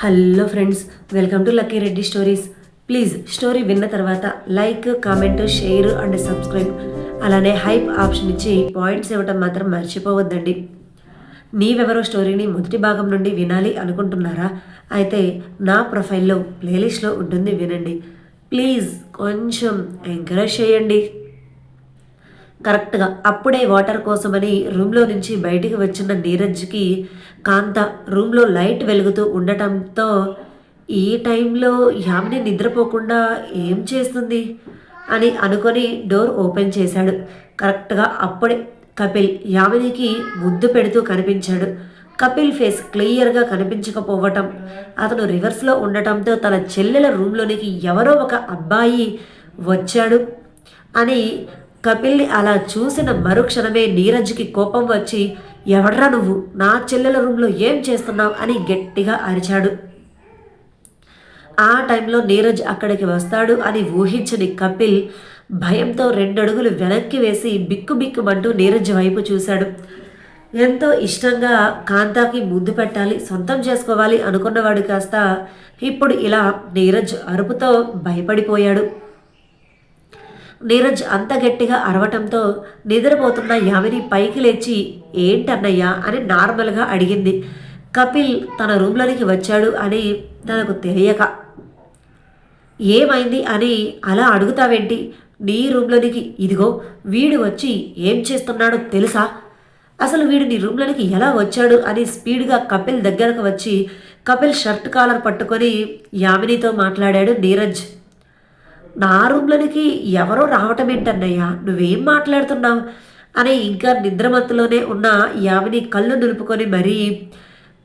Hello friends welcome to lucky Reddy stories please story విన్న తర్వాత like comment share and subscribe అలానే hype option ఇచ్చి points ఇవ్వటం మాత్రం మర్చిపోవద్దండి. నీవెవరో స్టోరీని మొదటి భాగం నుండి వినాలి అనుకుంటున్నారా? అయితే నా ప్రొఫైల్లో ప్లేలిస్ట్లో ఉంటుంది వినండి. ప్లీజ్ కొంచెం ఎంకరేజ్ చేయండి. కరెక్ట్గా అప్పుడే వాటర్ కోసమని రూమ్లో నుంచి బయటికి వచ్చిన నీరజ్కి కాంత రూమ్లో లైట్ వెలుగుతూ ఉండటంతో ఈ టైంలో యామిని నిద్రపోకుండా ఏం చేస్తుంది? అని అనుకొని డోర్ ఓపెన్ చేశాడు. కరెక్ట్గా అప్పుడే కపిల్ యామినికి ముద్దు పెడుతూ కనిపించాడు. కపిల్ ఫేస్ క్లియర్గా కనిపించకపోవటం అతను రివర్స్లో ఉండటంతో తన చెల్లెల రూమ్లోనికి ఎవరో ఒక అబ్బాయి వచ్చాడు అని కపిల్ని అలా చూసిన మరుక్షణమే నీరజ్కి కోపం వచ్చి ఎవడ్రా నువ్వు? నా చెల్లెల రూమ్లో ఏం చేస్తున్నావు? అని గట్టిగా అరిచాడు. ఆ టైంలో నీరజ్ అక్కడికి వస్తాడు అని ఊహించని కపిల్ భయంతో రెండడుగులు వెనక్కి వేసి బిక్కుబిక్కుమంటూ నీరజ్ వైపు చూశాడు. ఎంతో ఇష్టంగా కాంతాకి ముద్దు పెట్టాలి సొంతం చేసుకోవాలి అనుకున్నవాడు కాస్త ఇప్పుడు ఇలా నీరజ్ అరుపుతో భయపడిపోయాడు. నీరజ్ అంత గట్టిగా అరవటంతో నిద్రపోతున్న యామిని పైకి లేచి ఏంటన్నయ్యా? అని నార్మల్గా అడిగింది. కపిల్ తన రూమ్లోనికి వచ్చాడు అని తనకు తెలియక. ఏమైంది? అని అలా అడుగుతావేంటి? నీ రూమ్లోనికి ఇదిగో వీడు వచ్చి ఏం చేస్తున్నాడో తెలుసా? అసలు వీడు నీ రూమ్లోనికి ఎలా వచ్చాడు? అని స్పీడ్గా కపిల్ దగ్గరకు వచ్చి కపిల్ షర్ట్ కాలర్ పట్టుకొని యామినితో మాట్లాడాడు నీరజ్. నా రూమ్లోనికి ఎవరో రావటం ఏంటన్నయ్యా? నువ్వేం మాట్లాడుతున్నావు? అని ఇంకా నిద్రమత్తులోనే ఉన్న యామిని కళ్ళు నిలుపుకొని మరీ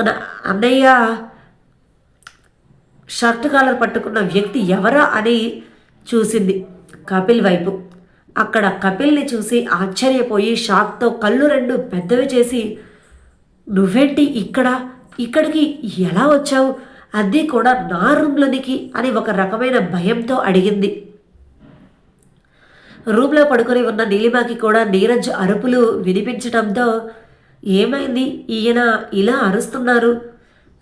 తన అన్నయ్య షర్ట్ కాలర్ పట్టుకున్న వ్యక్తి ఎవరా అని చూసింది కపిల్ వైపు. అక్కడ కపిల్ని చూసి ఆశ్చర్యపోయి షాక్తో కళ్ళు రెండు పెద్దవి చేసి నువ్వేంటి ఇక్కడ? ఇక్కడికి ఎలా వచ్చావు? అది కూడా నా రూమ్లోనికి అని ఒక రకమైన భయంతో అడిగింది. రూమ్లో పడుకొని ఉన్న నీలిమాకి కూడా నీరజ్ అరుపులు వినిపించటంతో ఏమైంది? ఈయన ఇలా అరుస్తున్నారు?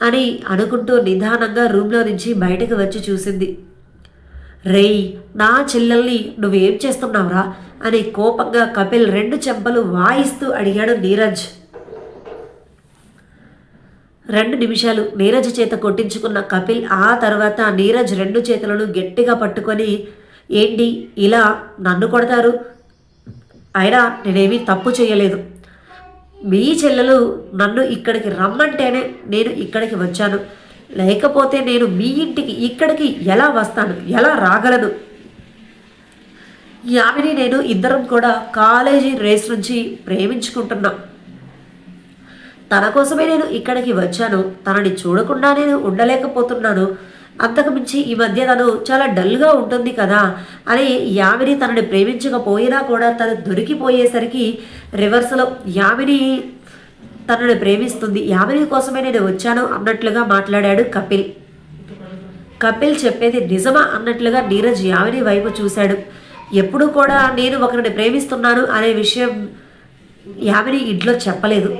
అని అనుకుంటూ నిదానంగా రూమ్లో నుంచి బయటకు వచ్చి చూసింది. రేయ్ నా చెల్లెల్ని నువ్వేం చేస్తున్నావురా? అని కోపంగా కపిల్ రెండు చెంపలు వాయిస్తూ అడిగాడు నీరజ్. రెండు నిమిషాలు నీరజ్ చేత కొట్టించుకున్న కపిల్ ఆ తర్వాత నీరజ్ రెండు చేతులను గట్టిగా పట్టుకొని ఏంటి? ఇలా నన్ను కొడతారు? అయినా నేనేమీ తప్పు చేయలేదు. మీ చెల్లెలు నన్ను ఇక్కడికి రమ్మంటేనే నేను ఇక్కడికి వచ్చాను. లేకపోతే నేను మీ ఇంటికి ఇక్కడికి ఎలా వస్తాను? ఎలా రాగలను? యామిని నేను ఇద్దరం కూడా కాలేజీ రేస్ నుంచి ప్రేమించుకుంటున్నాం. తన కోసమే నేను ఇక్కడికి వచ్చాను. తనని చూడకుండా నేను ఉండలేకపోతున్నాను. అంతకు మించి ఈ మధ్య తను చాలా డల్గా ఉంటుంది కదా. అని యామిని తనని ప్రేమించకపోయినా కూడా తను దొరికిపోయేసరికి రివర్స్లో యామిని తనని ప్రేమిస్తుంది. యామిని కోసమే నేను వచ్చాను అన్నట్లుగా మాట్లాడాడు కపిల్. కపిల్ చెప్పేది నిజమా అన్నట్లుగా నీరజ్ యామిని వైపు చూశాడు. ఎప్పుడు కూడా నేను ఒకరిని ప్రేమిస్తున్నాను అనే విషయం యామిని ఇంట్లో చెప్పలేదు.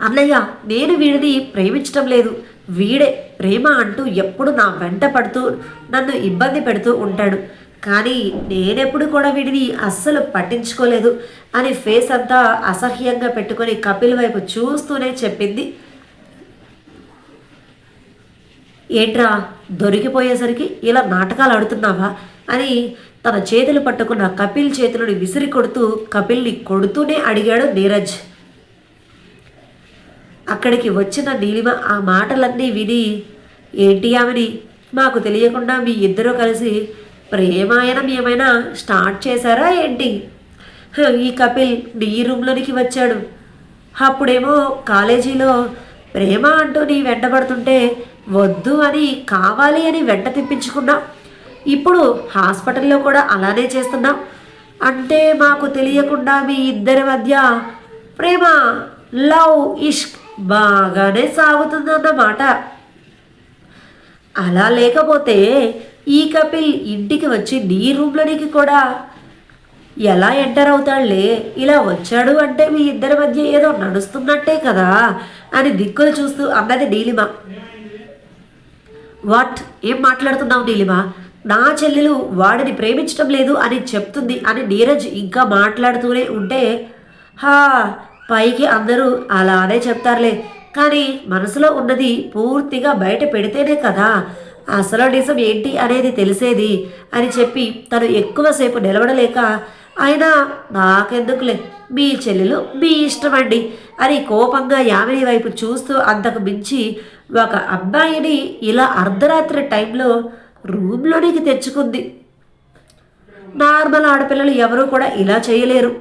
అన్నయ్య నేను వీడిని ప్రేమించటం లేదు. వీడే ప్రేమ అంటూ ఎప్పుడు నా వెంట పడుతూ నన్ను ఇబ్బంది పెడుతూ ఉంటాడు. కానీ నేనెప్పుడు కూడా వీడిని అస్సలు పట్టించుకోలేదు అని ఫేస్ అంతా అసహ్యంగా పెట్టుకొని కపిల్ వైపు చూస్తూనే చెప్పింది. ఏంట్రా దొరికిపోయేసరికి ఇలా నాటకాలు ఆడుతున్నావా? అని తన చేతులు పట్టుకున్న కపిల్ చేతులను విసిరి కొడుతూ కపిల్ని కొడుతూనే అడిగాడు నీరజ్. అక్కడికి వచ్చిన నీలిమ ఆ మాటలన్నీ విని ఏంటి ఆమెని మాకు తెలియకుండా మీ ఇద్దరూ కలిసి ప్రేమాయణం ఏమైనా స్టార్ట్ చేశారా ఏంటి? ఈ కపిల్ నీ రూమ్లోనికి వచ్చాడు. అప్పుడేమో కాలేజీలో ప్రేమ అంటూ నీ వెంటబడుతుంటే వద్దు అని కావాలి అని వెంట తెప్పించుకున్నాం. ఇప్పుడు హాస్పిటల్లో కూడా అలానే చేస్తున్నాం. అంటే మాకు తెలియకుండా మీ ఇద్దరి మధ్య ప్రేమ లవ్ ఇష్క్ బాగానే సాగుతుందన్నమాట. అలా లేకపోతే ఈ కపిల్ ఇంటికి వచ్చి నీ రూమ్లోనికి కూడా? ఎలా ఎంటర్ అవుతాడులే ఇలా వచ్చాడు అంటే మీ ఇద్దరి మధ్య ఏదో నడుస్తున్నట్టే కదా? అని దిక్కులు చూస్తూ అన్నది నీలిమ. వాట్? ఏం మాట్లాడుతున్నావు నీలిమా? నా చెల్లెలు వాడిని ప్రేమించడం లేదు అని చెప్తుంది అని నీరజ్ ఇంకా మాట్లాడుతూనే ఉంటే హా పైకి అందరూ అలానే చెప్తారులే. కానీ మనసులో ఉన్నది పూర్తిగా బయట పెడితేనే కదా. అసలు నిజం ఏంటి అనేది తెలిసేది అని చెప్పి తను ఎక్కువసేపు నిలబడలేక అయినా నాకెందుకులే? మీ చెల్లెలు మీ ఇష్టమండి అని కోపంగా యామిని వైపు చూస్తూ అంతకు మించి ఒక అబ్బాయిని ఇలా అర్ధరాత్రి టైంలో రూమ్లోనికి తెచ్చుకుంది. నార్మల్ ఆడపిల్లలు ఎవరూ కూడా ఇలా చేయలేరు.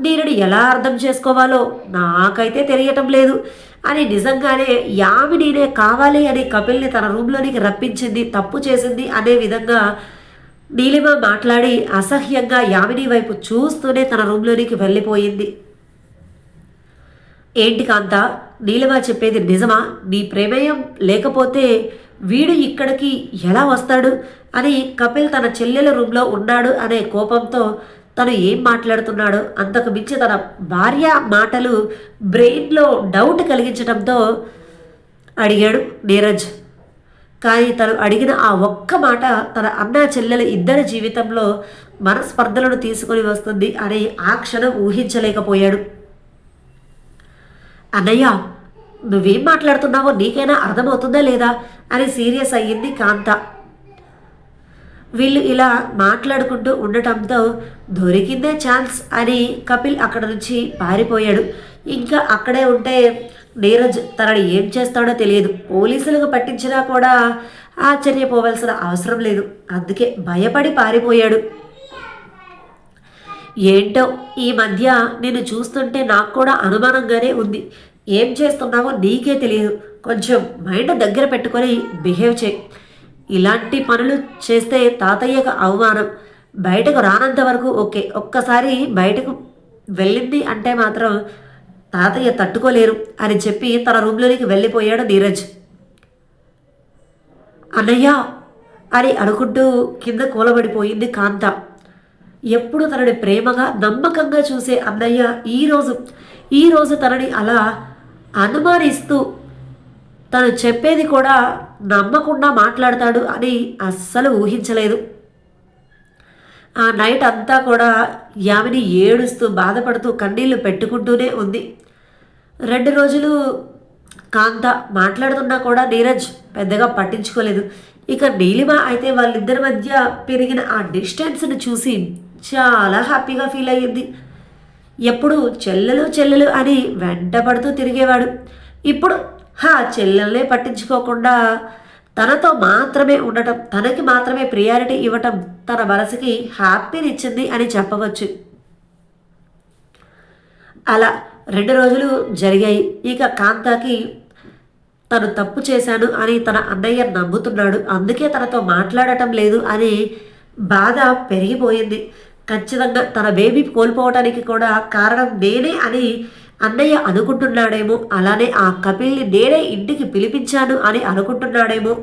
దీనిని ఎలా అర్థం చేసుకోవాలో నాకైతే తెలియటం లేదు. అని నిజంగానే యామినీనే కావాలి అని కపిల్ని తన రూమ్లోనికి రప్పించింది తప్పు చేసింది అనే విధంగా నీలిమ మాట్లాడి అసహ్యంగా యామిని వైపు చూస్తూనే తన రూమ్లోనికి వెళ్ళిపోయింది. ఏంటి కాంత నీలిమ చెప్పేది నిజమా? నీ ప్రమేయం లేకపోతే వీడు ఇక్కడికి ఎలా వస్తాడు? అని కపిల్ తన చెల్లెల రూమ్లో ఉన్నాడు అనే కోపంతో తను ఏం మాట్లాడుతున్నాడో అంతకు మించి తన భార్య మాటలు బ్రెయిన్లో డౌట్ కలిగించడంతో అడిగాడు నీరజ్. కానీ తను అడిగిన ఆ ఒక్క మాట తన అన్న చెల్లెల ఇద్దరి జీవితంలో మనస్పర్ధలను తీసుకొని వస్తుంది అని ఆ క్షణం ఊహించలేకపోయాడు. అన్నయ్య నువ్వేం మాట్లాడుతున్నావో నీకైనా అర్థమవుతుందా లేదా? అని సీరియస్ అయ్యింది కాంత. వీళ్ళు ఇలా మాట్లాడుకుంటూ ఉండటంతో దొరికిందే ఛాన్స్ అని కపిల్ అక్కడ నుంచి పారిపోయాడు. ఇంకా అక్కడే ఉంటే నీరజ్ తనని ఏం చేస్తాడో తెలియదు. పోలీసులకు పట్టించినా కూడా ఆశ్చర్యపోవలసిన అవసరం లేదు. అందుకే భయపడి పారిపోయాడు. ఏంటో ఈ మధ్య నేను చూస్తుంటే నాకు కూడా అనుమానంగానే ఉంది. ఏం చేస్తున్నావో నీకే తెలియదు. కొంచెం మైండ్ దగ్గర పెట్టుకొని బిహేవ్ చేయి. ఇలాంటి పనులు చేస్తే తాతయ్యకు అవమానం. బయటకు రానంత వరకు ఓకే. ఒక్కసారి బయటకు వెళ్ళింది అంటే మాత్రం తాతయ్య తట్టుకోలేరు అని చెప్పి తన రూమ్లోనికి వెళ్ళిపోయాడు నీరజ్. అన్నయ్య అని అనుకుంటూ కింద కూలబడిపోయింది కాంత. ఎప్పుడు తనని ప్రేమగా నమ్మకంగా చూసే అన్నయ్య ఈరోజు ఈరోజు తనని అలా అనుమానిస్తూ తను చెప్పేది కూడా నమ్మకుండా మాట్లాడతాడు అని అస్సలు ఊహించలేదు. ఆ నైట్ అంతా కూడా యామిని ఏడుస్తూ బాధపడుతూ కన్నీళ్ళు పెట్టుకుంటూనే ఉంది. రెండు రోజులు కాంత మాట్లాడుతున్నా కూడా నీరజ్ పెద్దగా పట్టించుకోలేదు. ఇక నీలిమ అయితే వాళ్ళిద్దరి మధ్య పెరిగిన ఆ డిస్టెన్స్ని చూసి చాలా హ్యాపీగా ఫీల్ అయ్యింది. ఎప్పుడు చెల్లెలు చెల్లెలు అని వెంటపడుతూ తిరిగేవాడు. ఇప్పుడు హా చెల్లెల్నే పట్టించుకోకుండా తనతో మాత్రమే ఉండటం తనకి మాత్రమే ప్రియారిటీ ఇవ్వటం తన మనసుకి హ్యాపీనిచ్చింది అని చెప్పవచ్చు. అలా రెండు రోజులు జరిగాయి. ఇక కాంతాకి తను తప్పు చేశాను అని తన అన్నయ్య నమ్ముతున్నాడు. అందుకే తనతో మాట్లాడటం లేదు అని బాధ పెరిగిపోయింది. ఖచ్చితంగా తన బేబీ కోల్పోవటానికి కూడా కారణం నేనే అని అన్నయ్య అనుకుంటున్నాడేమో అలానే ఆ కపిల్ని నేనే ఇంటికి పిలిపించాను అని అనుకుంటున్నాడేమో.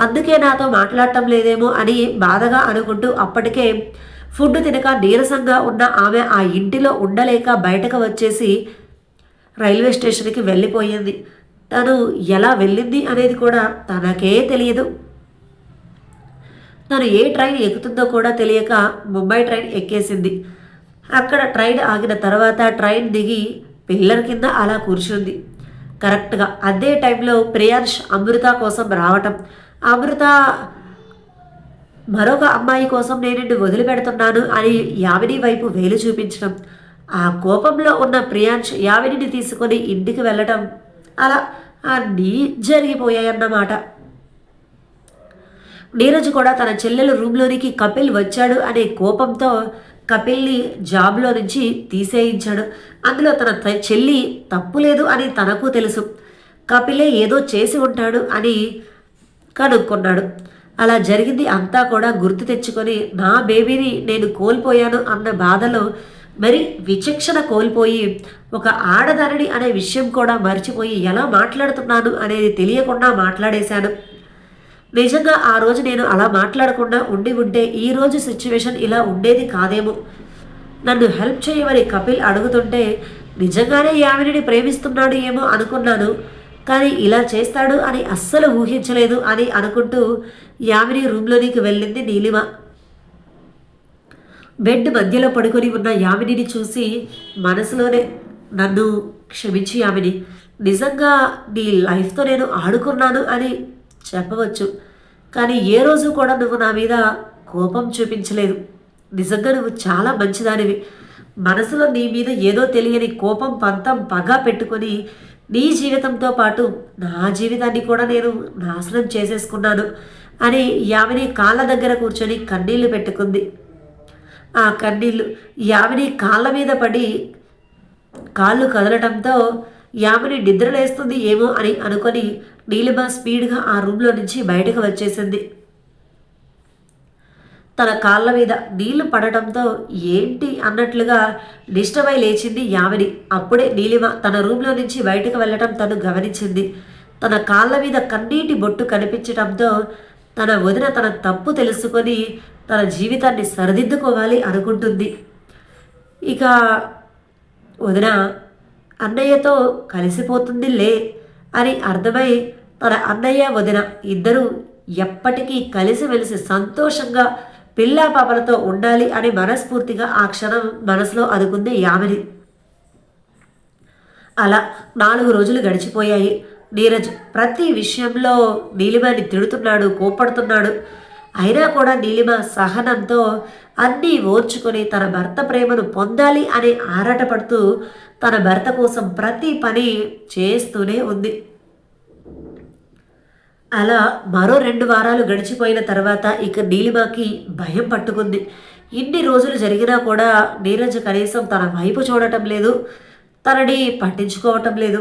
అందుకే నాతో మాట్లాడటం లేదేమో అని బాధగా అనుకుంటూ అప్పటికే ఫుడ్ తినక నీరసంగా ఉన్న ఆమె ఆ ఇంటిలో ఉండలేక బయటకు వచ్చేసి రైల్వే స్టేషన్కి వెళ్ళిపోయింది. తను ఎలా వెళ్ళింది అనేది కూడా తనకే తెలియదు. తను ఏ ట్రైన్ ఎక్కుతుందో కూడా తెలియక ముంబై ట్రైన్ ఎక్కేసింది. అక్కడ ట్రైన్ ఆగిన తర్వాత ట్రైన్ దిగి పిల్లర్ కింద అలా కూర్చుంది. కరెక్ట్గా అదే టైంలో ప్రియాంష్ అమృత కోసం రావటం. అమృత మరొక అమ్మాయి కోసం నేను నిన్ను వదిలిపెడుతున్నాను అని యామిని వైపు వేలు చూపించడం ఆ కోపంలో ఉన్న ప్రియాంష్ యామినిని తీసుకొని ఇంటికి వెళ్ళటం. అలా అన్నీ జరిగిపోయాయన్నమాట. నీరజ్ కూడా తన చెల్లెలు రూమ్లోనికి కపిల్ వచ్చాడు అనే కోపంతో కపిల్ని జాబ్లో నుంచి తీసేయించాడు. అందులో తన త- చెల్లి తప్పు లేదు అని తనకు తెలుసు. కపిలే ఏదో చేసి ఉంటాడు అని కనుక్కున్నాడు. అలా జరిగింది అంతా కూడా గుర్తు తెచ్చుకొని నా బేబీని నేను కోల్పోయాను అన్న బాధలో మరి విచక్షణ కోల్పోయి ఒక ఆడదానిని అనే విషయం కూడా మర్చిపోయి ఎలా మాట్లాడుతున్నాను అనేది తెలియకుండా మాట్లాడేశాను. నిజంగా ఆ రోజు నేను అలా మాట్లాడకుండా ఉండి ఉంటే ఈ రోజు సిచ్యువేషన్ ఇలా ఉండేది కాదేమో. నన్ను హెల్ప్ చేయమని కపిల్ అడుగుతుంటే నిజంగానే యామినిని ప్రేమిస్తున్నాడు ఏమో అనుకున్నాను కానీ ఇలా చేస్తాడు అని అస్సలు ఊహించలేదు అని అనుకుంటూ యామిని రూమ్లోనికి వెళ్ళింది నీలిమ. బెడ్ మధ్యలో పడుకొని ఉన్న యామినిని చూసి మనసులోనే నన్ను క్షమించి యామిని నిజంగా నీ లైఫ్తో నేను ఆడుకున్నాను అని చెప్పవచ్చు. కానీ ఏ రోజు కూడా నువ్వు నా మీద కోపం చూపించలేదు. నిజంగా నువ్వు చాలా మంచిదానివి. మనసులో నీ మీద ఏదో తెలియని కోపం పంతం పగ పెట్టుకొని నీ జీవితంతో పాటు నా జీవితాన్ని కూడా నేను నాశనం చేసేసుకున్నాను అని యామిని కాళ్ళ దగ్గర కూర్చొని కన్నీళ్ళు పెట్టుకుంది. ఆ కన్నీళ్ళు యామిని కాళ్ళ మీద పడి కాళ్ళు కదలటంతో యామిని నిద్రలేస్తుంది ఏమో అని అనుకొని నీలిమ స్పీడ్గా ఆ రూమ్లో నుంచి బయటకు వచ్చేసింది. తన కాళ్ళ మీద నీళ్ళు పడటంతో ఏంటి అన్నట్లుగా నిష్టమై లేచింది యామిని. అప్పుడే నీలిమ తన రూమ్లో నుంచి బయటకు వెళ్ళటం తను గమనించింది. తన కాళ్ళ మీద కన్నీటి బొట్టు కనిపించడంతో తన వదిన తన తప్పు తెలుసుకొని తన జీవితాన్ని సరిదిద్దుకోవాలి అనుకుంటుంది. ఇక వదిన అన్నయ్యతో కలిసిపోతుందిలే అని అర్థమై తన అన్నయ్య వదిన ఇద్దరూ ఎప్పటికీ కలిసిమెలిసి సంతోషంగా పిల్లా పాపలతో ఉండాలి అని మనస్ఫూర్తిగా ఆ క్షణం మనసులో అదుకుంది యామిని. అలా నాలుగు రోజులు గడిచిపోయాయి. నీరజ్ ప్రతి విషయంలో నీలిమని తిడుతున్నాడు కోపడుతున్నాడు అయినా కూడా నీలిమ సహనంతో అన్నీ ఓర్చుకొని తన భర్త ప్రేమను పొందాలి అని ఆరాటపడుతూ తన భర్త కోసం ప్రతి పని చేస్తూనే ఉంది. అలా మరో రెండు వారాలు గడిచిపోయిన తర్వాత ఇక నీలిమకి భయం పట్టుకుంది. ఇన్ని రోజులు జరిగినా కూడా నీరజ్ కనీసం తన వైపు చూడటం లేదు తనని పట్టించుకోవటం లేదు.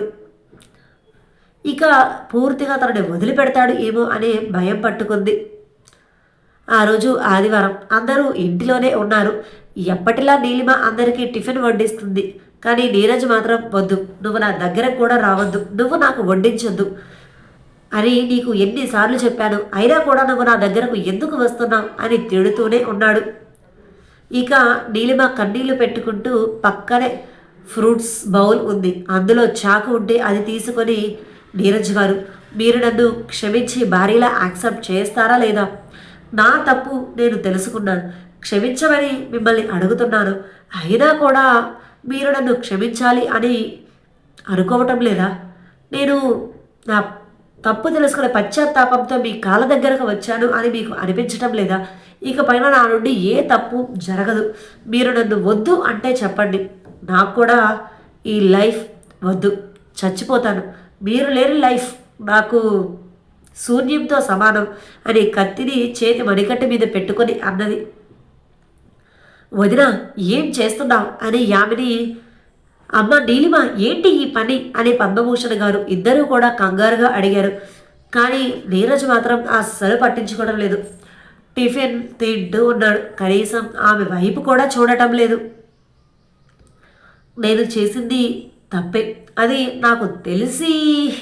ఇక పూర్తిగా తనని వదిలిపెడతాడు ఏమో అనే భయం పట్టుకుంది. ఆ రోజు ఆదివారం అందరూ ఇంటిలోనే ఉన్నారు. ఎప్పటిలా నీలిమ అందరికీ టిఫిన్ వడ్డిస్తుంది. కానీ నీరజ్ మాత్రం వద్దు నువ్వు నా దగ్గర కూడా రావద్దు నువ్వు నాకు వడ్డించొద్దు. అని నీకు ఎన్నిసార్లు చెప్పాను. అయినా కూడా నువ్వు నా దగ్గరకు ఎందుకు వస్తున్నావు? అని తిడుతూనే ఉన్నాడు. ఇక నీలిమ కన్నీళ్ళు పెట్టుకుంటూ పక్కనే ఫ్రూట్స్ బౌల్ ఉంది. అందులో చాకు ఉంటే అది తీసుకొని నీరజ్ గారు మీరు నన్ను క్షమించి భారీలా యాక్సెప్ట్ చేస్తారా లేదా? నా తప్పు నేను తెలుసుకున్నాను. క్షమించమని మిమ్మల్ని అడుగుతున్నాను. అయినా కూడా మీరు నన్ను క్షమించాలి అని అనుకోవటం లేదా? నేను నా తప్పు తెలుసుకునే పశ్చాత్తాపంతో మీ కాళ్ళ దగ్గరకు వచ్చాను అని మీకు అనిపించటం లేదా? ఇక పైన నా నుండి ఏ తప్పు జరగదు. మీరు నన్ను వద్దు అంటే చెప్పండి. నాకు కూడా ఈ లైఫ్ వద్దు. చచ్చిపోతాను. మీరు లేని లైఫ్ నాకు శూన్యంతో సమానం అని కత్తిని చేతి మణికట్టు మీద పెట్టుకొని అన్నది. వదిన ఏం చేస్తున్నావు? అని యామిని అమ్మ నీలిమ ఏంటి ఈ పని? అని పద్మభూషణ్ గారు ఇద్దరూ కూడా కంగారుగా అడిగారు. కానీ నీరజ్ మాత్రం అస్సలు పట్టించుకోవడం లేదు. టిఫిన్ తింటూ ఉన్నాడు. కనీసం ఆమె వైపు కూడా చూడటం లేదు. నేను చేసింది తప్పే. అది నాకు తెలిసి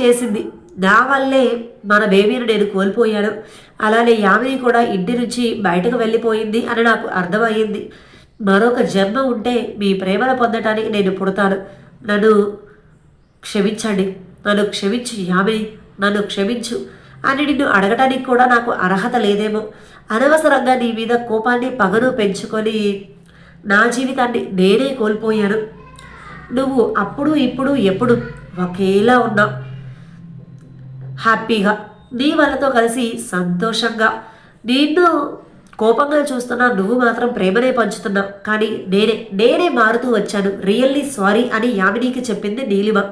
చేసింది. నా వల్లే మన బేబీని నేను కోల్పోయాను. అలానే యామిని కూడా ఇంటి నుంచి బయటకు వెళ్ళిపోయింది అని నాకు అర్థమయ్యింది. మరొక జన్మ ఉంటే మీ ప్రేమను పొందటానికి నేను పుడతాను. నన్ను క్షమించండి. నన్ను క్షమించు యామిని. నన్ను క్షమించు అని నిన్ను అడగటానికి కూడా నాకు అర్హత లేదేమో. అనవసరంగా నీ మీద కోపాన్ని పగను పెంచుకొని నా జీవితాన్ని నేనే కోల్పోయాను. నువ్వు అప్పుడు ఇప్పుడు ఎప్పుడు ఒకేలా ఉన్నావు. హ్యాపీగా. నీ వాళ్ళతో కలిసి సంతోషంగా. నిన్ను కోపంగా చూస్తున్నా నువ్వు మాత్రం ప్రేమనే పంచుతున్నావు. కానీ నేనే నేనే మారుతూ వచ్చాను. రియల్లీ సారీ అని యామినీకి చెప్పింది నీలిమ.